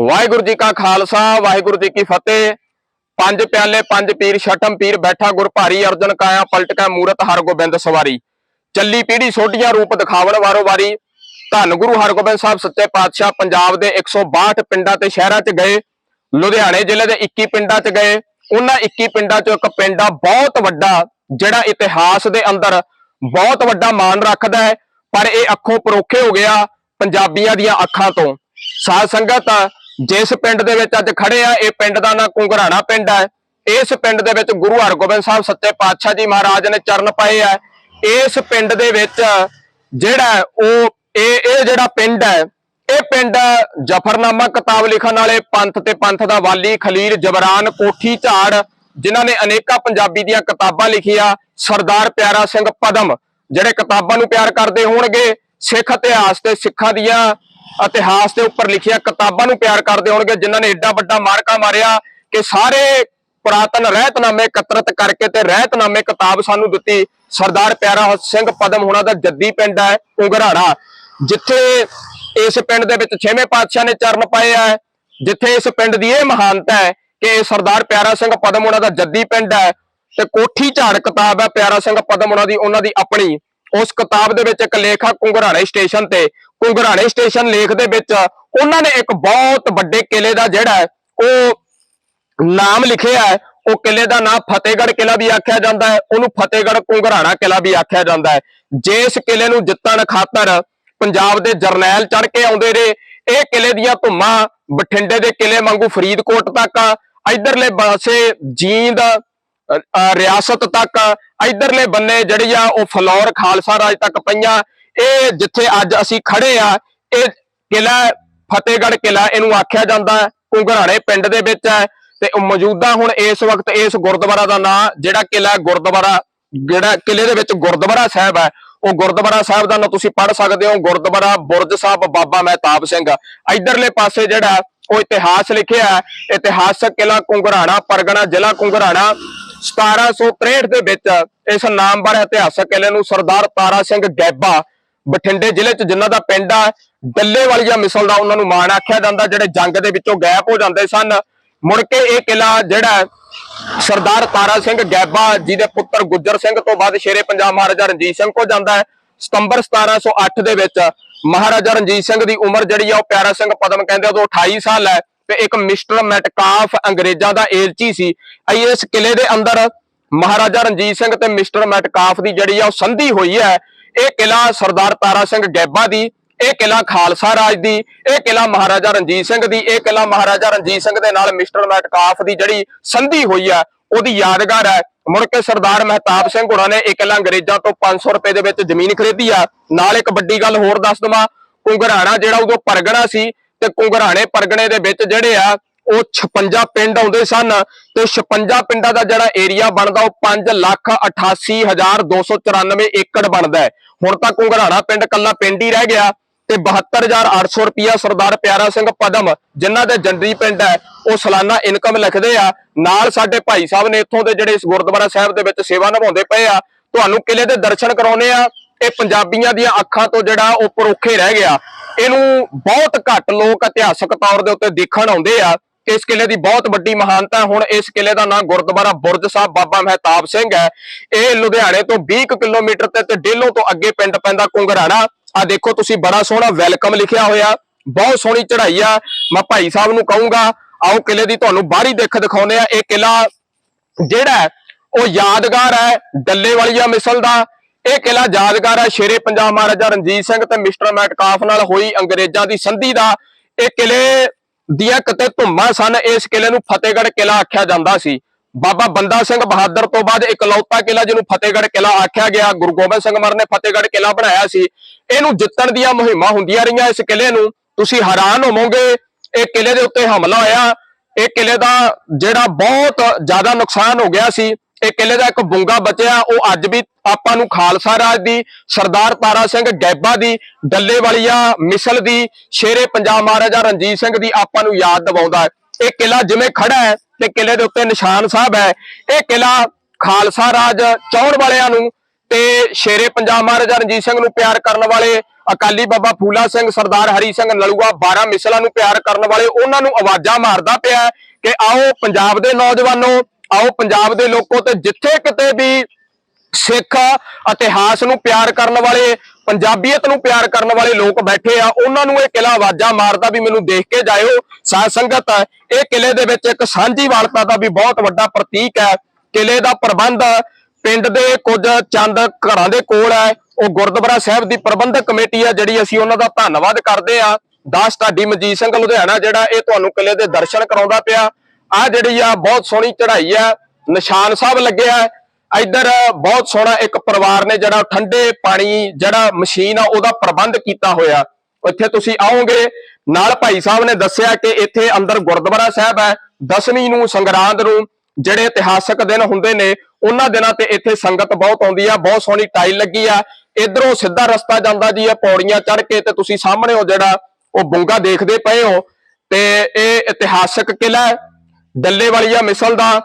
ਵਾਹਿਗੁਰੂ ਜੀ ਕਾ ਖਾਲਸਾ, ਵਾਹਿਗੁਰੂ ਜੀ ਕੀ ਫਤਿਹ। ਪੰਜ ਪਿਆਲੇ, ਪੰਜ ਪੀਰ, ਛਟਮ ਪੀਰ ਬੈਠਾ ਗੁਰ ਭਾਰੀ, ਅਰਜਨ ਕਾਇਆ ਪਲਟ ਕੈ ਮੂਰਤ, ਹਰਗੋਬਿੰਦ ਸਵਾਰੀ। ਚੱਲੀ ਪੀੜੀ ਸੋਢੀਆਂ ਰੂਪ ਦਿਖਾਵਣ ਵਾਰੋ ਵਾਰੀ। ਧੰਨ ਗੁਰੂ ਹਰਗੋਬਿੰਦ ਸਾਹਿਬ ਸੱਚੇ ਪਾਤਸ਼ਾਹ ਪੰਜਾਬ ਦੇ 162 ਪਿੰਡਾਂ ਤੇ ਸ਼ਹਿਰਾਂ 'ਚ ਗਏ, ਲੁਧਿਆਣੇ ਜ਼ਿਲ੍ਹੇ ਦੇ 21 ਪਿੰਡਾਂ 'ਚ ਗਏ। ਉਹਨਾਂ 21 ਪਿੰਡਾਂ 'ਚੋਂ ਇੱਕ ਪਿੰਡ ਆ ਬਹੁਤ ਵੱਡਾ, ਜਿਹੜਾ ਇਤਿਹਾਸ ਦੇ ਅੰਦਰ ਬਹੁਤ ਵੱਡਾ ਮਾਣ ਰੱਖਦਾ ਹੈ, ਪਰ ਇਹ ਅੱਖੋਂ ਪਰੋਖੇ ਹੋ ਗਿਆ ਪੰਜਾਬੀਆਂ ਦੀਆਂ ਅੱਖਾਂ ਤੋਂ। ਸਾਧ ਸੰਗਤ ਜਿਸ ਪਿੰਡ ਦੇ ਵਿੱਚ ਅੱਜ ਖੜੇ ਆ, ਇਹ ਪਿੰਡ ਦਾ ਨਾਂ ਕੁੰਗਰਾਣਾ ਪਿੰਡ ਹੈ ਇਸ ਪਿੰਡ ਦੇ ਵਿੱਚ ਗੁਰੂ ਹਰਗੋਬਿੰਦ ਸਾਹਿਬ ਸੱਚੇ ਪਾਤਸ਼ਾਹ ਜੀ ਮਹਾਰਾਜ ਨੇ ਚਰਨ ਪਾਏ ਆ। ਇਸ ਪਿੰਡ ਦੇ ਵਿੱਚ ਜਿਹੜਾ ਉਹ, ਇਹ ਇਹ ਜਿਹੜਾ ਪਿੰਡ ਹੈ, ਇਹ ਪਿੰਡ ਜਫਰਨਾਮਾ ਕਿਤਾਬ ਲਿਖਣ ਵਾਲੇ ਪੰਥ ਤੇ ਪੰਥ ਦਾ ਵਾਲੀ ਖਲੀਲ ਜਬਰਾਨ ਕੋਠੀ ਝਾੜ, ਜਿਨ੍ਹਾਂ ਨੇ ਅਨੇਕਾਂ ਪੰਜਾਬੀ ਦੀਆਂ ਕਿਤਾਬਾਂ ਲਿਖੀਆਂ, ਸਰਦਾਰ ਪਿਆਰਾ ਸਿੰਘ ਪਦਮ, ਜਿਹੜੇ ਕਿਤਾਬਾਂ ਨੂੰ ਪਿਆਰ ਕਰਦੇ ਹੋਣਗੇ, ਸਿੱਖ ਇਤਿਹਾਸ ਤੇ ਸਿੱਖਾਂ ਦੀਆਂ ਇਤਿਹਾਸ ਦੇ ਉੱਪਰ ਲਿਖੀਆਂ ਕਿਤਾਬਾਂ ਨੂੰ ਪਿਆਰ ਕਰਦੇ ਹੋਣਗੇ, ਜਿਨ੍ਹਾਂ ਨੇ ਏਡਾ ਵੱਡਾ ਮਾਰਕਾ ਮਾਰਿਆ ਕਿ ਸਾਰੇ ਪੁਰਾਤਨ ਰਹਿਤਨਾਮੇ ਇਕੱਤਰਤ ਕਰਕੇ ਤੇ ਰਹਿਤਨਾਮੇ ਕਿਤਾਬ ਸਾਨੂੰ ਦਿੱਤੀ। ਸਰਦਾਰ ਪਿਆਰਾ ਸਿੰਘ ਪਦਮ ਹੋਣਾ ਦਾ ਜੱਦੀ ਪਿੰਡ ਹੈ ਉਗਰਾੜਾ ਜਿੱਥੇ ਇਸ ਪਿੰਡ ਦੇ ਵਿੱਚ ਛੇਵੇਂ ਪਾਤਸ਼ਾਹ ਨੇ ਚਰਨ ਪਾਏ ਆ, ਜਿੱਥੇ ਇਸ ਪਿੰਡ ਦੀ ਇਹ ਮਹਾਨਤਾ ਹੈ ਕਿ ਸਰਦਾਰ ਪਿਆਰਾ ਸਿੰਘ ਪਦਮ ਉਹਨਾਂ ਦਾ ਜੱਦੀ ਪਿੰਡ ਹੈ ਤੇ ਕੋਠੀ ਝਾੜ ਕਿਤਾਬ ਹੈ ਪਿਆਰਾ ਸਿੰਘ ਪਦਮ ਉਹਨਾਂ ਦੀ ਉਹਨਾਂ ਦੀ ਆਪਣੀ। ਉਸ ਕਿਤਾਬ ਦੇ ਵਿੱਚ ਇੱਕ ਲੇਖ ਆ ਕੁੰਗਰਾਣੇ ਸਟੇਸ਼ਨ ਤੇ ਕੁੰਗਰਾਣੇ ਸਟੇਸ਼ਨ ਲੇਖ ਦੇ ਵਿੱਚ ਉਹਨਾਂ ਨੇ ਇੱਕ ਬਹੁਤ ਵੱਡੇ ਕਿਲੇ ਦਾ ਜਿਹੜਾ ਹੈ, ਉਹ ਨਾਮ ਲਿਖਿਆ ਹੈ। ਉਹ ਕਿਲੇ ਦਾ ਨਾਮ ਫਤਿਹਗੜ੍ਹ ਕਿਲਾ ਵੀ ਆਖਿਆ ਜਾਂਦਾ ਹੈ, ਉਹਨੂੰ ਫਤਿਹਗੜ੍ਹ ਕੁੰਗਰਾਣਾ ਕਿਲਾ ਵੀ ਆਖਿਆ ਜਾਂਦਾ ਹੈ। ਜਿਸ ਕਿਲੇ ਨੂੰ ਜਿੱਤਣ ਖਾਤਰ ਪੰਜਾਬ ਦੇ ਜਰਨੈਲ ਚੜ ਕੇ ਆਉਂਦੇ ਨੇ, ਇਹ ਕਿਲੇ ਦੀਆਂ ਧੁੰਮਾਂ ਬਠਿੰਡੇ ਦੇ ਕਿਲੇ ਵਾਂਗੂ ਫਰੀਦਕੋਟ ਤੱਕ, ਇਧਰਲੇ ਪਾਸੇ ਜੀਂਦ ਰਿਆਸਤ ਤੱਕ, ਇਧਰਲੇ ਬੰਨੇ ਜਿਹੜੀ ਆ ਉਹ ਫਲੌਰ ਖਾਲਸਾ ਰਾਜ ਤੱਕ ਪਈਆਂ ਇਹ ਜਿੱਥੇ ਅੱਜ ਅਸੀਂ ਖੜੇ ਆ, ਇਹ ਕਿਲਾ ਫਤਿਹਗੜ੍ਹ ਕਿਲਾ ਇਹਨੂੰ ਆਖਿਆ ਜਾਂਦਾ ਹੈ ਕੁੰਗਰਾਣੇ ਪਿੰਡ ਦੇ ਵਿੱਚ ਹੈ। ਤੇ ਮੌਜੂਦਾ ਹੁਣ ਇਸ ਵਕਤ ਇਸ ਗੁਰਦੁਆਰਾ ਦਾ ਨਾਂ, ਜਿਹੜਾ ਕਿਲਾ ਗੁਰਦੁਆਰਾ, ਜਿਹੜਾ ਕਿਲੇ ਦੇ ਵਿੱਚ ਗੁਰਦੁਆਰਾ ਸਾਹਿਬ ਹੈ, ਉਹ ਗੁਰਦੁਆਰਾ ਸਾਹਿਬ ਦਾ ਨਾਂ ਤੁਸੀਂ ਪੜ੍ਹ ਸਕਦੇ ਹੋ, ਗੁਰਦੁਆਰਾ ਬੁਰਜ ਸਾਹਿਬ ਬਾਬਾ ਮਹਿਤਾਬ ਸਿੰਘ। ਇਧਰਲੇ ਪਾਸੇ ਜਿਹੜਾ ਉਹ ਇਤਿਹਾਸ ਲਿਖਿਆ ਹੈ, ਇਤਿਹਾਸਕ ਕਿਲਾ ਕੁੰਗਰਾਣਾ ਪਰਗਣਾ ਜ਼ਿਲ੍ਹਾ ਕੁੰਗਰਾਣਾ 1763 ਦੇ ਵਿੱਚ ਇਸ ਨਾਮਵਰ ਇਤਿਹਾਸਕ ਕਿਲੇ ਨੂੰ ਸਰਦਾਰ ਤਾਰਾ ਸਿੰਘ ਗੈਬਾ ਬਠਿੰਡੇ ਜ਼ਿਲ੍ਹੇ 'ਚ ਜਿਨ੍ਹਾਂ ਦਾ ਪਿੰਡ ਆ ਡੱਲੇ ਵਾਲੀਆ ਮਿਸਲ ਦਾ ਉਹਨਾਂ ਨੂੰ ਮਾਣ ਆਖਿਆ ਜਾਂਦਾ, ਜਿਹੜੇ ਜੰਗ ਦੇ ਵਿੱਚੋਂ ਗਾਇਬ ਹੋ ਜਾਂਦੇ ਸਨ। ਮੁੜ ਕੇ ਇਹ ਕਿਲਾ ਜਿਹੜਾ ਸਰਦਾਰ ਤਾਰਾ ਸਿੰਘ ਗੈਬਾ ਜੀ ਦੇ ਪੁੱਤਰ ਗੁੱਜਰ ਸਿੰਘ ਤੋਂ ਬਾਅਦ ਸ਼ੇਰੇ ਪੰਜਾਬ ਮਹਾਰਾਜਾ ਰਣਜੀਤ ਸਿੰਘ ਕੋ ਜਾਂਦਾ ਹੈ, ਸਤੰਬਰ 1708 ਦੇ ਵਿੱਚ ਮਹਾਰਾਜਾ ਰਣਜੀਤ ਸਿੰਘ ਦੀ ਉਮਰ ਜਿਹੜੀ ਆ, ਉਹ ਪਿਆਰਾ ਸਿੰਘ ਪਦਮ ਕਹਿੰਦੇ ਉਦੋਂ 28 ਸਾਲ ਹੈ ਤੇ ਇੱਕ ਮਿਸਟਰ ਮੈਟਕਾਫ ਅੰਗਰੇਜ਼ਾਂ ਦਾ ਏਲਚੀ ਸੀ। ਅਈ ਇਸ ਕਿਲੇ ਦੇ ਅੰਦਰ ਮਹਾਰਾਜਾ ਰਣਜੀਤ ਸਿੰਘ ਤੇ ਮਿਸਟਰ ਮੈਟਕਾਫ ਦੀ ਜਿਹੜੀ ਆ, ਉਹ ਸੰਧੀ ਹੋਈ ਹੈ। ਇਹ ਕਿਲਾ ਸਰਦਾਰ ਤਾਰਾ ਸਿੰਘ ਗੈਬਾ ਦੀ, ਇਹ ਕਿਲਾ ਖਾਲਸਾ ਰਾਜ ਦੀ, ਇਹ ਕਿਲਾ ਮਹਾਰਾਜਾ ਰਣਜੀਤ ਸਿੰਘ ਦੀ, ਇਹ ਕਿਲਾ ਮਹਾਰਾਜਾ ਰਣਜੀਤ ਸਿੰਘ ਦੇ ਨਾਲ ਮਿਸਟਰ ਮੈਟਕਾਫ ਦੀ ਜਿਹੜੀ ਸੰਧੀ ਹੋਈ ਹੈ ਉਹਦੀ ਯਾਦਗਾਰ ਹੈ। ਮੁੜ ਕੇ ਸਰਦਾਰ ਮਹਿਤਾਬ ਸਿੰਘ ਹੋਰਾਂ ਨੇ ਇਹ ਕਿਲਾ ਅੰਗਰੇਜ਼ਾਂ ਤੋਂ 500 ਰੁਪਏ ਦੇ ਵਿੱਚ ਜ਼ਮੀਨ ਖਰੀਦੀ ਆ। ਨਾਲ ਇੱਕ ਵੱਡੀ ਗੱਲ ਹੋਰ ਦੱਸ ਦਵਾਂ ਕੁੰਗਰਾਣਾ ਜਿਹੜਾ ਉਦੋਂ ਪਰਗਣਾ ਸੀ, ਤੇ ਕੁੰਗਰਾਣੇ ਪਰਗਣੇ ਦੇ ਵਿੱਚ ਜਿਹੜੇ ਆ ਉਹ 56 ਪਿੰਡ ਆਉਂਦੇ ਸਨ ਤੇ 56 ਪਿੰਡਾਂ ਦਾ ਜਿਹੜਾ ਏਰੀਆ ਬਣਦਾ ਉਹ 5 ਲੱਖ 88294 ਏਕੜ ਬਣਦਾ ਹੈ। ਹੁਣ ਤੱਕ ਕੁੰਗਰਾਣਾ ਪਿੰਡ ਕੱਲਾ ਪਿੰਡ ਹੀ ਰਹਿ ਗਿਆ ਤੇ 72800 ਰੁਪਿਆ ਸਰਦਾਰ ਪਿਆਰਾ ਸਿੰਘ ਪਦਮ ਜਿਨ੍ਹਾਂ ਦੇ ਜੰਡਰੀ ਪਿੰਡ ਹੈ, ਉਹ ਸਾਲਾਨਾ ਇਨਕਮ ਲਿਖਦੇ ਆ। ਨਾਲ ਸਾਡੇ ਭਾਈ ਸਾਹਿਬ ਨੇ ਇੱਥੋਂ ਦੇ ਜਿਹੜੇ ਇਸ ਗੁਰਦੁਆਰਾ ਸਾਹਿਬ ਦੇ ਵਿੱਚ ਸੇਵਾ ਨਿਭਾਉਂਦੇ ਪਏ ਆ, ਤੁਹਾਨੂੰ ਕਿਲੇ ਦੇ ਦਰਸ਼ਨ ਕਰਾਉਨੇ ਆ। ਇਹ ਪੰਜਾਬੀਆਂ ਦੀਆਂ ਅੱਖਾਂ ਤੋਂ ਜਿਹੜਾ ਉਹ ਪਰੋਖੇ ਰਹਿ ਗਿਆ। ਇਹਨੂੰ ਬਹੁਤ ਘੱਟ ਲੋਕ ਇਤਿਹਾਸਕ ਤੌਰ ਦੇ ਉੱਤੇ ਦੇਖਣ ਆਉਂਦੇ ਆ। ਇਸ ਕਿਲੇ ਦੀ ਬਹੁਤ ਵੱਡੀ ਮਹਾਨਤਾ ਹੁਣ ਇਸ ਕਿਲੇ ਦਾ ਨਾਮ ਗੁਰਦੁਆਰਾ ਬੁਰਜ ਸਾਹਿਬ ਬਾਬਾ ਮਹਿਤਾਬ ਸਿੰਘ ਹੈ। ਇਹ ਲੁਧਿਆਣੇ ਤੋਂ 20 ਕੁ ਕਿਲੋਮੀਟਰ ਤੇ ਤੇ ਡੇਲੋਂ ਤੋਂ ਅੱਗੇ ਪਿੰਡ ਪੈਂਦਾ ਕੁੰਗਰਾਣਾ ਆ ਦੇਖੋ ਤੁਸੀਂ ਬੜਾ ਸੋਹਣਾ ਵੈਲਕਮ ਲਿਖਿਆ ਹੋਇਆ ਬਹੁਤ ਸੋਹਣੀ ਚੜ੍ਹਾਈ ਆ। ਮੈਂ ਭਾਈ ਸਾਹਿਬ ਨੂੰ ਕਹੂੰਗਾ ਆਓ ਕਿਲੇ ਦੀ ਤੁਹਾਨੂੰ ਬਾਹਰੀ ਦਿੱਖ ਦਿਖਾਉਂਦੇ ਆ। ਇਹ ਕਿਲਾ ਜਿਹੜਾ ਹੈ, ਉਹ ਯਾਦਗਾਰ ਹੈ ਡੱਲੇ ਵਾਲੀਆ ਮਿਸਲ ਦਾ। ਇਹ ਕਿਲਾ ਯਾਦਗਾਰ ਹੈ ਸ਼ੇਰੇ ਪੰਜਾਬ ਮਹਾਰਾਜਾ ਰਣਜੀਤ ਸਿੰਘ ਤੇ ਮਿਸਟਰ ਮੈਟਕਾਫ ਨਾਲ ਹੋਈ ਅੰਗਰੇਜ਼ਾਂ ਦੀ ਸੰਧੀ ਦਾ। ਇਹ ਕਿਲੇ ਦੀਆਂ ਕਿਤੇ ਧੁੰਮਾਂ ਸਨ, ਇਸ ਕਿਲੇ ਨੂੰ ਫਤਿਹਗੜ੍ਹ ਕਿਲਾ ਆਖਿਆ ਜਾਂਦਾ ਸੀ। ਬਾਬਾ ਬੰਦਾ ਸਿੰਘ ਬਹਾਦਰ ਤੋਂ ਬਾਅਦ ਇਕਲੌਤਾ ਕਿਲਾ ਜਿਹਨੂੰ ਫਤਿਹਗੜ੍ਹ ਕਿਲਾ ਆਖਿਆ ਗਿਆ, ਗੁਰੂ ਗੋਬਿੰਦ ਸਿੰਘ ਮਰ ਨੇ ਫਤਿਹਗੜ੍ਹ ਕਿਲਾ ਬਣਾਇਆ ਸੀ। ਇਹਨੂੰ ਜਿੱਤਣ ਦੀਆਂ ਮੁਹਿੰਮਾਂ ਹੁੰਦੀਆਂ ਰਹੀਆਂ ਇਸ ਕਿਲੇ ਨੂੰ। ਤੁਸੀਂ ਹੈਰਾਨ ਹੋਵੋਗੇ, ਇਹ ਕਿਲੇ ਦੇ ਉੱਤੇ ਹਮਲਾ ਹੋਇਆ। ਇਹ ਕਿਲੇ ਦਾ ਜਿਹੜਾ ਬਹੁਤ ਜ਼ਿਆਦਾ ਨੁਕਸਾਨ ਹੋ ਗਿਆ ਸੀ ਇਹ ਕਿਲੇ ਦਾ ਇੱਕ ਬੁੰਗਾ ਬਚਿਆ, ਉਹ ਅੱਜ ਵੀ ਆਪਾਂ ਨੂੰ ਖਾਲਸਾ ਰਾਜ ਦੀ, ਸਰਦਾਰ ਤਾਰਾ ਸਿੰਘ ਗੈਬਾ ਦੀ, ਡੱਲੇ ਵਾਲੀਆ ਮਿਸਲ ਦੀ, ਸ਼ੇਰੇ ਪੰਜਾਬ ਮਹਾਰਾਜਾ ਰਣਜੀਤ ਸਿੰਘ ਦੀ ਆਪਾਂ ਨੂੰ ਯਾਦ ਦਿਵਾਉਂਦਾ ਹੈ। ਇਹ ਕਿਲਾ ਜਿਵੇਂ ਖੜਾ ਹੈ ਤੇ ਕਿਲੇ ਦੇ ਉੱਤੇ ਨਿਸ਼ਾਨ ਸਾਹਿਬ ਹੈ। ਇਹ ਕਿਲਾ ਖਾਲਸਾ ਰਾਜ ਚਾਹਣ ਵਾਲਿਆਂ ਨੂੰ ਤੇ ਸ਼ੇਰੇ ਪੰਜਾਬ ਮਹਾਰਾਜਾ ਰਣਜੀਤ ਸਿੰਘ ਨੂੰ ਪਿਆਰ ਕਰਨ ਵਾਲੇ ਅਕਾਲੀ ਬਾਬਾ ਫੂਲਾ ਸਿੰਘ, ਸਰਦਾਰ ਹਰੀ ਸਿੰਘ ਨਲੂਆ 12 ਮਿਸਲਾਂ ਨੂੰ ਪਿਆਰ ਕਰਨ ਵਾਲੇ, ਉਹਨਾਂ ਨੂੰ ਆਵਾਜ਼ਾਂ ਮਾਰਦਾ ਪਿਆ ਕਿ ਆਓ ਪੰਜਾਬ ਦੇ ਨੌਜਵਾਨੋ ਆਓ ਪੰਜਾਬ ਦੇ ਲੋਕੋ ਤੇ ਜਿੱਥੇ ਕਿਤੇ ਵੀ ਸਿੱਖ ਇਤਿਹਾਸ ਨੂੰ ਪਿਆਰ ਕਰਨ ਵਾਲੇ, ਪੰਜਾਬੀਅਤ ਨੂੰ ਪਿਆਰ ਕਰਨ ਵਾਲੇ ਲੋਕ ਬੈਠੇ ਆ, ਉਹਨਾਂ ਨੂੰ ਇਹ ਕਿਲਾ ਆਵਾਜ਼ਾਂ ਮਾਰਦਾ ਵੀ ਮੈਨੂੰ ਦੇਖ ਕੇ ਜਾਇਓ। ਸਾਧ ਸੰਗਤ, ਇਹ ਕਿਲੇ ਦੇ ਵਿੱਚ ਇੱਕ ਸਾਂਝੀ ਵਾਲਤਾ ਦਾ ਵੀ ਬਹੁਤ ਵੱਡਾ ਪ੍ਰਤੀਕ ਹੈ। ਕਿਲੇ ਦਾ ਪ੍ਰਬੰਧ ਪਿੰਡ ਦੇ ਕੁਝ ਚੰਦ ਘਰਾਂ ਦੇ ਕੋਲ ਹੈ। ਉਹ ਗੁਰਦੁਆਰਾ ਸਾਹਿਬ ਦੀ ਪ੍ਰਬੰਧਕ ਕਮੇਟੀ ਆ ਜਿਹੜੀ ਅਸੀਂ ਉਹਨਾਂ ਦਾ ਧੰਨਵਾਦ ਕਰਦੇ ਆ ਦਾਸ ਢਾਡੀ ਮਜੀਤ ਸਿੰਘ ਲੁਧਿਆਣਾ, ਜਿਹੜਾ ਇਹ ਤੁਹਾਨੂੰ ਕਿਲੇ ਦੇ ਦਰਸ਼ਨ ਕਰਾਉਂਦਾ ਪਿਆ। ਆ ਜਿਹੜੀ ਆ ਬਹੁਤ ਸੋਹਣੀ ਚੜ੍ਹਾਈ ਆ, ਨਿਸ਼ਾਨ ਸਾਹਿਬ ਲੱਗਿਆ ਇੱਧਰ ਬਹੁਤ ਸੋਹਣਾ ਇੱਕ ਪਰਿਵਾਰ ਨੇ ਜਿਹੜਾ ਠੰਡੇ ਪਾਣੀ ਜਿਹੜਾ ਮਸ਼ੀਨ ਆ, ਉਹਦਾ ਪ੍ਰਬੰਧ ਕੀਤਾ ਹੋਇਆ। ਇੱਥੇ ਤੁਸੀਂ ਆਓਗੇ, ਨਾਲ ਭਾਈ ਸਾਹਿਬ ਨੇ ਦੱਸਿਆ ਕਿ ਇੱਥੇ ਅੰਦਰ ਗੁਰਦੁਆਰਾ ਸਾਹਿਬ ਹੈ, ਦਸਵੀਂ ਨੂੰ ਸੰਗਰਾਂਦ ਨੂੰ, ਜਿਹੜੇ ਇਤਿਹਾਸਕ ਦਿਨ ਹੁੰਦੇ ਨੇ, ਉਹਨਾਂ ਦਿਨਾਂ ਤੇ ਇੱਥੇ ਸੰਗਤ ਬਹੁਤ ਆਉਂਦੀ ਆ, ਬਹੁਤ ਸੋਹਣੀ ਟਾਈਲ ਲੱਗੀ ਆ। ਇਧਰੋਂ ਸਿੱਧਾ ਰਸਤਾ ਜਾਂਦਾ ਜੀ, ਇਹ ਪੌੜੀਆਂ ਚੜ ਕੇ ਤੇ ਤੁਸੀਂ ਸਾਹਮਣੇ ਉਹ ਜਿਹੜਾ ਉਹ ਬੁੰਗਾ ਦੇਖਦੇ ਪਏ ਹੋ। ਤੇ ਇਹ ਇਤਿਹਾਸਕ ਕਿਲਾ ਡੱਲੇ ਵਾਲੀ ਆ ਮਿਸਲ ਦਾ।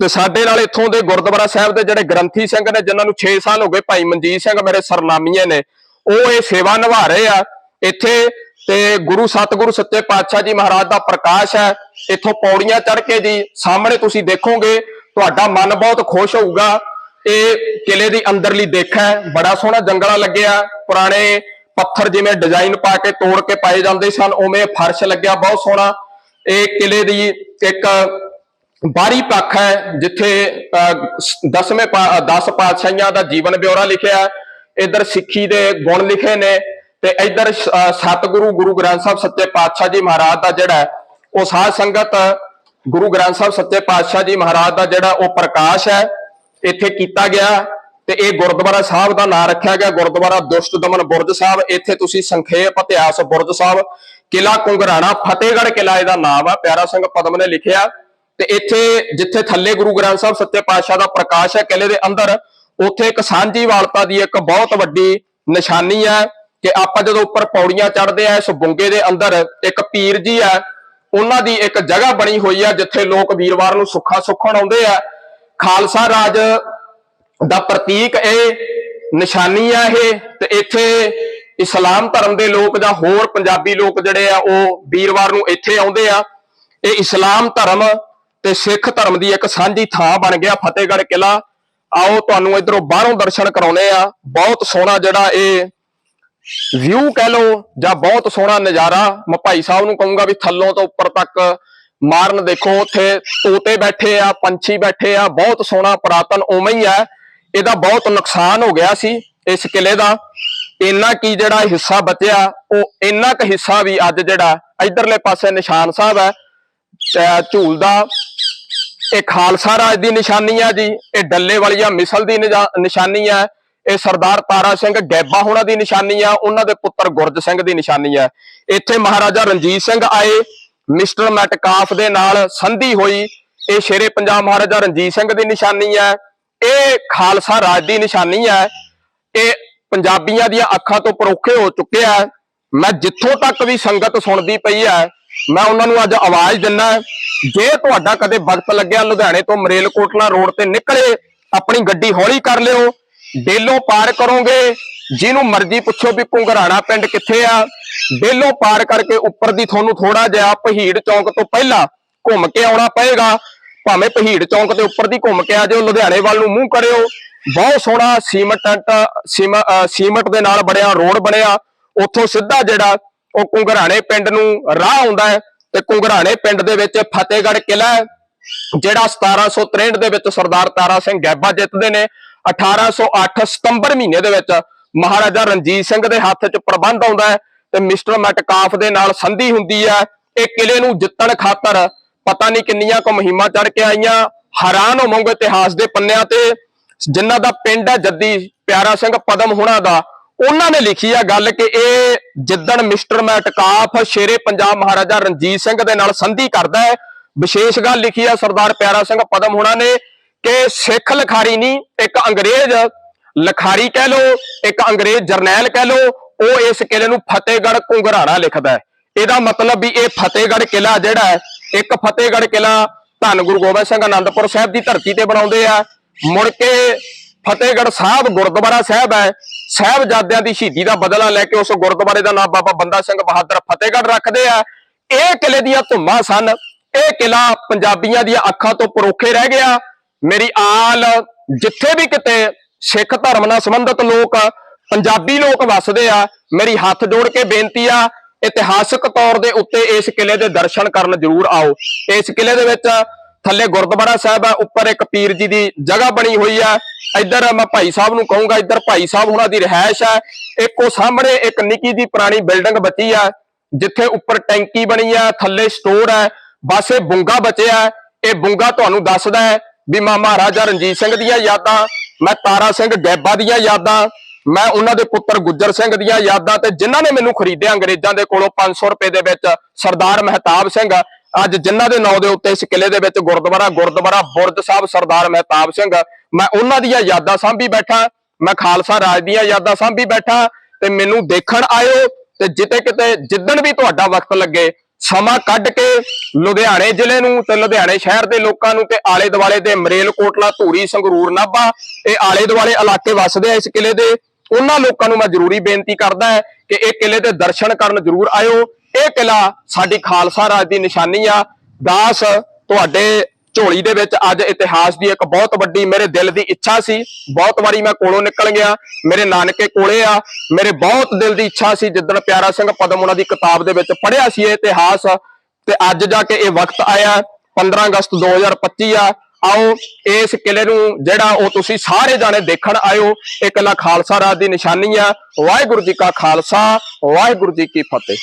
ਤੇ ਸਾਡੇ ਨਾਲ ਇੱਥੋਂ ਦੇ ਗੁਰਦੁਆਰਾ ਸਾਹਿਬ ਦੇ ਜਿਹੜੇ ਗ੍ਰੰਥੀ ਸਿੰਘ ਨੇ, ਜਿਨ੍ਹਾਂ ਨੂੰ 6 ਸਾਲ ਹੋ ਗਏ ਭਾਈ ਮਨਜੀਤ ਸਿੰਘ ਮੇਰੇ ਸਰਨਾਮੀਏ ਨੇ, ਉਹ ਇਹ ਸੇਵਾ ਨਿਭਾ ਰਹੇ ਆ ਇੱਥੇ। ਤੇ ਗੁਰੂ ਸਤਿਗੁਰੂ ਸੱਚੇ ਪਾਤਸ਼ਾਹ ਜੀ ਮਹਾਰਾਜ ਦਾ ਪ੍ਰਕਾਸ਼ ਹੈ। ਇੱਥੋਂ ਪੌੜੀਆਂ ਚੜ੍ਹ ਕੇ ਜੀ, ਸਾਹਮਣੇ ਤੁਸੀਂ ਦੇਖੋਗੇ, ਤੁਹਾਡਾ ਮਨ ਬਹੁਤ ਖੁਸ਼ ਹੋਊਗਾ। ਇਹ ਕਿਲੇ ਦੀ ਅੰਦਰਲੀ ਦੇਖ ਹੈ, ਬੜਾ ਸੋਹਣਾ ਜੰਗਲਾ ਲੱਗਿਆ। ਪੁਰਾਣੇ ਪੱਥਰ ਜਿਵੇਂ ਡਿਜ਼ਾਈਨ ਪਾ ਕੇ ਤੋੜ ਕੇ ਪਾਏ ਜਾਂਦੇ ਸਨ, ਉਵੇਂ ਫਰਸ਼ ਲੱਗਿਆ, ਬਹੁਤ ਸੋਹਣਾ। ਇਹ ਕਿਲੇ ਦੀ ਇੱਕ ਬਾਹਰੀ ਪੱਖ ਹੈ ਜਿੱਥੇ ਅਹ, ਸ- ਦਸਵੇਂ 10 ਪਾਤਸ਼ਾਹੀਆਂ ਦਾ ਜੀਵਨ ਬਿਉਰਾ ਲਿਖਿਆ ਹੈ। ਇੱਧਰ ਸਿੱਖੀ ਦੇ ਗੁਣ ਲਿਖੇ ਨੇ ਤੇ ਇੱਧਰ ਸਤਿਗੁਰੂ ਗੁਰੂ ਗ੍ਰੰਥ ਸਾਹਿਬ ਸੱਚੇ ਪਾਤਸ਼ਾਹ ਜੀ ਮਹਾਰਾਜ ਦਾ ਜਿਹੜਾ ਹੈ, ਉਹ ਸਾਧ ਸੰਗਤ ਗੁਰੂ ਗ੍ਰੰਥ ਸਾਹਿਬ ਸੱਚੇ ਪਾਤਸ਼ਾਹ ਜੀ ਮਹਾਰਾਜ ਦਾ ਜਿਹੜਾ ਉਹ ਪ੍ਰਕਾਸ਼ ਹੈ ਇੱਥੇ ਕੀਤਾ ਗਿਆ ਤੇ ਇਹ ਗੁਰਦੁਆਰਾ ਸਾਹਿਬ ਦਾ ਨਾਮ ਰੱਖਿਆ ਗਿਆ ਗੁਰਦੁਆਰਾ ਦੁਸ਼ਟ ਦਮਨ ਬੁਰਜ ਸਾਹਿਬ ਇੱਥੇ ਤੁਸੀਂ ਸੰਖੇਪ ਇਤਿਹਾਸ ਬੁਰਜ ਸਾਹਿਬ ਕਿਲਾ ਕੁੰਗਰਾਣਾ, ਫਤਿਹਗੜ੍ਹ ਕਿਲਾ ਇਹਦਾ ਨਾਮ ਆ, ਪਿਆਰਾ ਸਿੰਘ ਪਦਮ ਨੇ ਲਿਖਿਆ। ਤੇ ਇੱਥੇ, ਜਿੱਥੇ ਥੱਲੇ ਗੁਰੂ ਗ੍ਰੰਥ ਸਾਹਿਬ ਸੱਚੇ ਪਾਤਸ਼ਾਹ ਦਾ ਪ੍ਰਕਾਸ਼ ਹੈ, ਕਿਲੇ ਦੇ ਅੰਦਰ, ਉੱਥੇ ਇੱਕ ਸਾਂਝੀ ਵਾਲਤਾ ਦੀ ਇੱਕ ਬਹੁਤ ਵੱਡੀ ਨਿਸ਼ਾਨੀ ਹੈ ਕਿ ਆਪਾਂ ਜਦੋਂ ਉੱਪਰ ਪੌੜੀਆਂ ਚੜ੍ਹਦੇ ਆ, ਇਸ ਬੁੰਗੇ ਦੇ ਅੰਦਰ ਇੱਕ ਪੀਰ ਜੀ ਆ, ਉਹਨਾਂ ਦੀ ਇੱਕ ਜਗ੍ਹਾ ਬਣੀ ਹੋਈ ਆ, ਜਿੱਥੇ ਲੋਕ ਵੀਰਵਾਰ ਨੂੰ ਸੁੱਖਾ ਸੁੱਖਣ ਆਉਂਦੇ ਆ। ਖਾਲਸਾ ਰਾਜ ਦਾ ਪ੍ਰਤੀਕ ਇਹ ਨਿਸ਼ਾਨੀ ਆ ਇਹ, ਤੇ ਇੱਥੇ ਇਸਲਾਮ ਧਰਮ ਦੇ ਲੋਕ ਜਾਂ ਹੋਰ ਪੰਜਾਬੀ ਲੋਕ ਜਿਹੜੇ ਆ, ਉਹ ਵੀਰਵਾਰ ਨੂੰ ਇੱਥੇ ਆਉਂਦੇ ਆ। ਇਹ ਇਸਲਾਮ ਧਰਮ ਤੇ ਸਿੱਖ ਧਰਮ ਦੀ ਇੱਕ ਸਾਂਝੀ ਥਾਂ ਬਣ ਗਿਆ, ਫਤਿਹਗੜ੍ਹ ਕਿਲਾ ਆਓ ਤੁਹਾਨੂੰ ਇਧਰੋਂ ਬਾਹਰੋਂ ਦਰਸ਼ਨ ਕਰਾਉਨੇ ਆ। ਬਹੁਤ ਸੋਹਣਾ ਜਿਹੜਾ ਇਹ ਵਿਊ ਕਹਿ ਲਓ, ਜਾਂ ਬਹੁਤ ਸੋਹਣਾ ਨਜ਼ਾਰਾ ਮੈਂ ਭਾਈ ਸਾਹਿਬ ਨੂੰ ਕਹੂੰਗਾ ਵੀ ਥੱਲੋਂ ਤੋਂ ਉੱਪਰ ਤੱਕ ਮਾਰਨ ਦੇਖੋ, ਉੱਥੇ ਤੋਤੇ ਬੈਠੇ ਆ, ਪੰਛੀ ਬੈਠੇ ਆ, ਬਹੁਤ ਸੋਹਣਾ ਪੁਰਾਤਨ ਉਵੇਂ ਹੀ ਆ। ਇਹਦਾ ਬਹੁਤ ਨੁਕਸਾਨ ਹੋ ਗਿਆ ਸੀ ਇਸ ਕਿਲੇ ਦਾ। ਇੰਨਾ ਕੀ ਜਿਹੜਾ ਹਿੱਸਾ ਬਚਿਆ, ਉਹ ਇੰਨਾ ਕੁ ਹਿੱਸਾ ਵੀ ਅੱਜ ਜਿਹੜਾ ਇਧਰਲੇ ਪਾਸੇ ਨਿਸ਼ਾਨ ਸਾਹਿਬ ਹੈ ਅਹ ਝੂਲ ਦਾ, ਇਹ ਖਾਲਸਾ ਰਾਜ ਦੀ ਨਿਸ਼ਾਨੀ ਹੈ ਜੀ, ਇਹ ਡੱਲੇ ਵਾਲੀਆ ਮਿਸਲ ਦੀ ਨਿਜਾ- ਨਿਸ਼ਾਨੀ ਹੈ ਇਹ ਸਰਦਾਰ ਤਾਰਾ ਸਿੰਘ ਗੈਬਾ ਹੋਣਾ ਦੀ ਨਿਸ਼ਾਨੀ ਆ, ਉਹਨਾਂ ਦੇ ਪੁੱਤਰ ਗੁਰਜ ਸਿੰਘ ਦੀ ਨਿਸ਼ਾਨੀ ਆ। ਇੱਥੇ ਮਹਾਰਾਜਾ ਰਣਜੀਤ ਸਿੰਘ ਆਏ, ਮਿਸਟਰ ਮੈਟਕਾਫ ਦੇ ਨਾਲ ਸੰਧੀ ਹੋਈ, ਇਹ ਸ਼ੇਰੇ ਪੰਜਾਬ ਮਹਾਰਾਜਾ ਰਣਜੀਤ ਸਿੰਘ ਦੀ ਨਿਸ਼ਾਨੀ ਆ, ਇਹ ਖਾਲਸਾ ਰਾਜ ਦੀ ਨਿਸ਼ਾਨੀ ਆ, ਇਹ ਪੰਜਾਬੀਆਂ ਦੀਆਂ ਅੱਖਾਂ ਤੋਂ ਪਰੋਖੇ ਹੋ ਚੁੱਕੇ ਹੈ ਮੈਂ ਜਿੱਥੋਂ ਤੱਕ ਵੀ ਸੰਗਤ ਸੁਣਦੀ ਪਈ ਹੈ ਮੈਂ ਉਹਨਾਂ ਨੂੰ ਅੱਜ ਆਵਾਜ਼ ਦਿੰਨਾ ਜੇ ਤੁਹਾਡਾ ਕਦੇ ਵਕਤ ਲੱਗਿਆ ਲੁਧਿਆਣੇ ਤੋਂ ਮਰੇਲਕੋਟਲਾ ਰੋਡ ਤੇ ਨਿਕਲੇ, ਆਪਣੀ ਗੱਡੀ ਹੌਲੀ ਕਰ ਲਿਓ। ਡੇਲੋ ਪਾਰ ਕਰੋਗੇ, ਜਿਹਨੂੰ ਮਰਜ਼ੀ ਪੁੱਛੋ ਵੀ ਕੁੰਗਰਾਣਾ ਪਿੰਡ ਕਿੱਥੇ ਆ। ਡੇਲੋਂ ਪਾਰ ਕਰਕੇ ਉੱਪਰ ਦੀ ਤੁਹਾਨੂੰ ਥੋੜਾ ਜਿਹਾ ਪਹੀੜ ਚੌਂਕ ਤੋਂ ਪਹਿਲਾਂ ਘੁੰਮ ਕੇ ਆਉਣਾ ਪਏਗਾ। ਭਾਵੇਂ ਪਹੀੜ ਚੌਂਕ ਦੇ ਉੱਪਰ ਦੀ ਘੁੰਮ ਕੇ ਆ ਜਾਓ, ਲੁਧਿਆਣੇ ਵੱਲ ਨੂੰ ਮੂੰਹ ਕਰਿਓ। ਬਹੁਤ ਸੋਹਣਾ ਸੀਮੈਂਟ ਸੀਮਾ- ਸੀਮੈਂਟ ਦੇ ਨਾਲ ਬੜਿਆ ਰੋਡ ਬਣਿਆ। ਉੱਥੋਂ ਸਿੱਧਾ ਜਿਹੜਾ ਉਹ ਕੁੰਗਰਾਣੇ ਪਿੰਡ ਨੂੰ ਰਾਹ ਆਉਂਦਾ ਹੈ ਤੇ ਕੁੰਗਰਾਣੇ ਪਿੰਡ ਦੇ ਵਿੱਚ ਫਤਿਹਗੜ੍ਹ ਕਿਲਾ ਹੈ, ਜਿਹੜਾ 1763 ਦੇ ਵਿੱਚ ਸਰਦਾਰ ਤਾਰਾ ਸਿੰਘ ਗੈਬਾ ਜਿੱਤਦੇ ਨੇ। 1808 ਸਤੰਬਰ ਮਹੀਨੇ ਦੇ ਵਿੱਚ ਮਹਾਰਾਜਾ ਰਣਜੀਤ ਸਿੰਘ ਦੇ ਹੱਥ 'ਚ ਪ੍ਰਬੰਧ ਆਉਂਦਾ ਹੈ ਤੇ ਮਿਸਟਰ ਮੈਟਕਾਫ ਦੇ ਨਾਲ ਸੰਧੀ ਹੁੰਦੀ ਹੈ। ਇਹ ਕਿਲੇ ਨੂੰ ਜਿੱਤਣ ਖਾਤਰ ਪਤਾ ਨਹੀਂ ਕਿੰਨੀਆਂ ਕੁ ਮੁਹਿੰਮਾਂ ਚੜ ਕੇ ਆਈਆਂ। ਹੈਰਾਨ ਹੋਵੋਗੇ ਇਤਿਹਾਸ ਦੇ ਪੰਨਿਆਂ ਤੇ। ਜਿਨ੍ਹਾਂ ਦਾ ਪਿੰਡ ਹੈ ਜੱਦੀ ਪਿਆਰਾ ਸਿੰਘ ਪਦਮ ਹੁਣਾ ਦਾ, ਉਹਨਾਂ ਨੇ ਲਿਖੀ ਆ ਗੱਲ ਕਿ ਇਹ ਜਿੱਦਣ ਮਿਸਟਰ ਮੈਟਕਾਫ ਸ਼ੇਰੇ ਪੰਜਾਬ ਮਹਾਰਾਜਾ ਰਣਜੀਤ ਸਿੰਘ ਦੇ ਨਾਲ ਸੰਧੀ ਕਰਦਾ ਹੈ, ਵਿਸ਼ੇਸ਼ ਗੱਲ ਲਿਖੀ ਆ ਸਰਦਾਰ ਪਿਆਰਾ ਸਿੰਘ ਪਦਮ ਹੁਣਾ ਨੇ ਕਿ ਸਿੱਖ ਲਖਾਰੀ ਨਹੀਂ, ਇੱਕ ਅੰਗਰੇਜ਼ ਲਖਾਰੀ ਕਹਿ ਲੋ ਇੱਕ ਅੰਗਰੇਜ਼ ਜਰਨੈਲ ਕਹਿ ਲੋ ਉਹ ਇਸ ਕਿਲੇ ਨੂੰ ਫਤਿਹਗੜ੍ਹ ਕੁੰਗਰਾਣਾ ਲਿਖਦਾ ਇਹਦਾ ਮਤਲਬ ਵੀ ਇਹ ਫਤਿਹਗੜ੍ਹ ਕਿਲਾ ਜਿਹੜਾ ਹੈ, ਇੱਕ ਫਤਿਹਗੜ੍ਹ ਕਿਲਾ ਧੰਨ ਗੁਰੂ ਗੋਬਿੰਦ ਸਿੰਘ ਅਨੰਦਪੁਰ ਸਾਹਿਬ ਦੀ ਧਰਤੀ ਤੇ ਬਣਾਉਂਦੇ ਆ। ਮੁੜ ਕੇ ਫਤਿਹਗੜ੍ਹ ਸਾਹਿਬ ਗੁਰਦੁਆਰਾ ਸਾਹਿਬ ਹੈ। ਸਾਹਿਬਜ਼ਾਦਿਆਂ ਦੀ ਸ਼ਹੀਦੀ ਦਾ ਬਦਲਾ ਲੈ ਕੇ ਉਸ ਗੁਰਦੁਆਰੇ ਦਾ ਨਾਮ ਬਾਬਾ ਬੰਦਾ ਸਿੰਘ ਬਹਾਦਰ ਫਤਿਹਗੜ੍ਹ ਰੱਖਦੇ ਆ। ਇਹ ਕਿਲੇ ਦੀਆਂ ਧੁੰਮਾਂ ਸਨ। ਇਹ ਕਿਲਾ ਪੰਜਾਬੀਆਂ ਦੀਆਂ ਅੱਖਾਂ ਤੋਂ ਪਰੋਖੇ ਰਹਿ ਗਿਆ। ਮੇਰੀ ਆਲ ਜਿੱਥੇ ਵੀ ਕਿਤੇ ਸਿੱਖ ਧਰਮ ਨਾਲ ਸੰਬੰਧਿਤ ਲੋਕ, ਪੰਜਾਬੀ ਲੋਕ ਵੱਸਦੇ ਆ, ਮੇਰੀ ਹੱਥ ਜੋੜ ਕੇ ਬੇਨਤੀ ਆ, ਇਤਿਹਾਸਕ ਤੌਰ ਦੇ ਉੱਤੇ ਇਸ ਕਿਲੇ ਦੇ ਦਰਸ਼ਨ ਕਰਨ ਜ਼ਰੂਰ ਆਓ। ਇਸ ਕਿਲੇ ਦੇ ਵਿੱਚ ਥੱਲੇ ਗੁਰਦੁਆਰਾ ਸਾਹਿਬ ਹੈ ਉੱਪਰ ਇੱਕ ਪੀਰ ਜੀ ਦੀ ਜਗ੍ਹਾ ਬਣੀ ਹੋਈ ਹੈ ਇੱਧਰ ਮੈਂ ਭਾਈ ਸਾਹਿਬ ਨੂੰ ਕਹੂੰਗਾ, ਇੱਧਰ ਭਾਈ ਸਾਹਿਬ ਹੁਣਾਂ ਦੀ ਰਿਹਾਇਸ਼ ਆ। ਇੱਕ ਸਾਹਮਣੇ ਇੱਕ ਨਿੱਕੀ ਜੀ ਪੁਰਾਣੀ ਬਿਲਡਿੰਗ ਬਚੀ ਆ, ਜਿੱਥੇ ਉੱਪਰ ਟੈਂਕੀ ਬਣੀ ਆ, ਥੱਲੇ ਸਟੋਰ ਹੈ ਬਸ ਇਹ ਬੁੰਗਾ ਬਚਿਆ। ਇਹ ਬੁੰਗਾ ਤੁਹਾਨੂੰ ਦੱਸਦਾ ਹੈ ਵੀ ਮੈਂ ਮਹਾਰਾਜਾ ਰਣਜੀਤ ਸਿੰਘ ਦੀਆਂ ਯਾਦਾਂ, ਮੈਂ ਤਾਰਾ ਸਿੰਘ ਗੈਬਾ ਦੀਆਂ ਯਾਦਾਂ, ਮੈਂ ਉਹਨਾਂ ਦੇ ਪੁੱਤਰ ਗੁੱਜਰ ਸਿੰਘ ਦੀਆਂ ਯਾਦਾਂ ਤੇ ਜਿਨ੍ਹਾਂ ਨੇ ਮੈਨੂੰ ਖਰੀਦਿਆ ਅੰਗਰੇਜ਼ਾਂ ਦੇ ਕੋਲੋਂ 500 ਰੁਪਏ ਦੇ ਵਿੱਚ ਸਰਦਾਰ ਮਹਿਤਾਬ ਸਿੰਘ ਅੱਜ ਜਿਨ੍ਹਾਂ ਦੇ ਨਾਂ ਦੇ ਉੱਤੇ ਇਸ ਕਿਲੇ ਦੇ ਵਿੱਚ ਗੁਰਦੁਆਰਾ ਗੁਰਦੁਆਰਾ ਬੁਰਜ ਸਾਹਿਬ ਸਰਦਾਰ ਮਹਿਤਾਬ ਸਿੰਘ, ਮੈਂ ਉਹਨਾਂ ਦੀਆਂ ਯਾਦਾਂ ਸਾਂਭੀ ਬੈਠਾ, ਮੈਂ ਖਾਲਸਾ ਰਾਜ ਦੀਆਂ ਯਾਦਾਂ ਸਾਂਭੀ ਬੈਠਾ ਤੇ ਮੈਨੂੰ ਦੇਖਣ ਆਇਓ ਤੇ ਜਿੱਤੇ ਕਿਤੇ ਜਿੱਦਣ ਵੀ ਤੁਹਾਡਾ ਵਕਤ ਲੱਗੇ, ਸਮਾਂ ਕੱਢ ਕੇ ਲੁਧਿਆਣੇ ਜ਼ਿਲ੍ਹੇ ਨੂੰ ਤੇ ਲੁਧਿਆਣੇ ਸ਼ਹਿਰ ਦੇ ਲੋਕਾਂ ਨੂੰ ਤੇ ਆਲੇ ਦੁਆਲੇ ਦੇ ਮਰੇਲ ਕੋਟਲਾ, ਧੂਰੀ, ਸੰਗਰੂਰ ਨਾਭਾ, ਇਹ ਆਲੇ ਦੁਆਲੇ ਇਲਾਕੇ ਵਸਦੇ ਆ ਇਸ ਕਿਲੇ ਦੇ, ਉਹਨਾਂ ਲੋਕਾਂ ਨੂੰ ਮੈਂ ਜ਼ਰੂਰੀ ਬੇਨਤੀ ਕਰਦਾ ਹੈ ਕਿ ਇਹ ਕਿਲੇ ਦੇ ਦਰਸ਼ਨ ਕਰਨ ਜ਼ਰੂਰ ਆਇਓ ਇਹ ਕਿਲਾ ਸਾਡੀ ਖਾਲਸਾ ਰਾਜ ਦੀ ਨਿਸ਼ਾਨੀ ਆ। ਦਾਸ ਤੁਹਾਡੇ ਝੋਲੀ ਦੇ ਵਿੱਚ ਅੱਜ ਇਤਿਹਾਸ ਦੀ ਇੱਕ ਬਹੁਤ ਵੱਡੀ ਮੇਰੇ ਦਿਲ ਦੀ ਇੱਛਾ ਸੀ। ਬਹੁਤ ਵਾਰੀ ਮੈਂ ਕੋਲੋਂ ਨਿਕਲ ਗਿਆ। ਮੇਰੇ ਨਾਨਕੇ ਕੋਲੇ ਆ। ਮੇਰੇ ਬਹੁਤ ਦਿਲ ਦੀ ਇੱਛਾ ਸੀ ਜਿੱਦਣ ਪਿਆਰਾ ਸਿੰਘ ਪਦਮ ਉਹਨਾਂ ਦੀ ਕਿਤਾਬ ਦੇ ਵਿੱਚ ਪੜ੍ਹਿਆ ਸੀ ਇਹ ਇਤਿਹਾਸ। ਤੇ ਅੱਜ ਜਾ ਕੇ ਇਹ ਵਕਤ ਆਇਆ 15 ਅਗਸਤ 2025 ਆ। ਆਓ, ਇਸ ਕਿਲੇ ਨੂੰ ਜਿਹੜਾ ਉਹ ਤੁਸੀਂ ਸਾਰੇ ਜਾਣੇ ਦੇਖਣ ਆਇਓ, ਇਹ ਕਿਲਾ ਖਾਲਸਾ ਰਾਜ ਦੀ ਨਿਸ਼ਾਨੀ ਆ। ਵਾਹਿਗੁਰੂ ਜੀ ਕਾ ਖਾਲਸਾ, ਵਾਹਿਗੁਰੂ ਜੀ ਕੀ ਫਤਿਹ।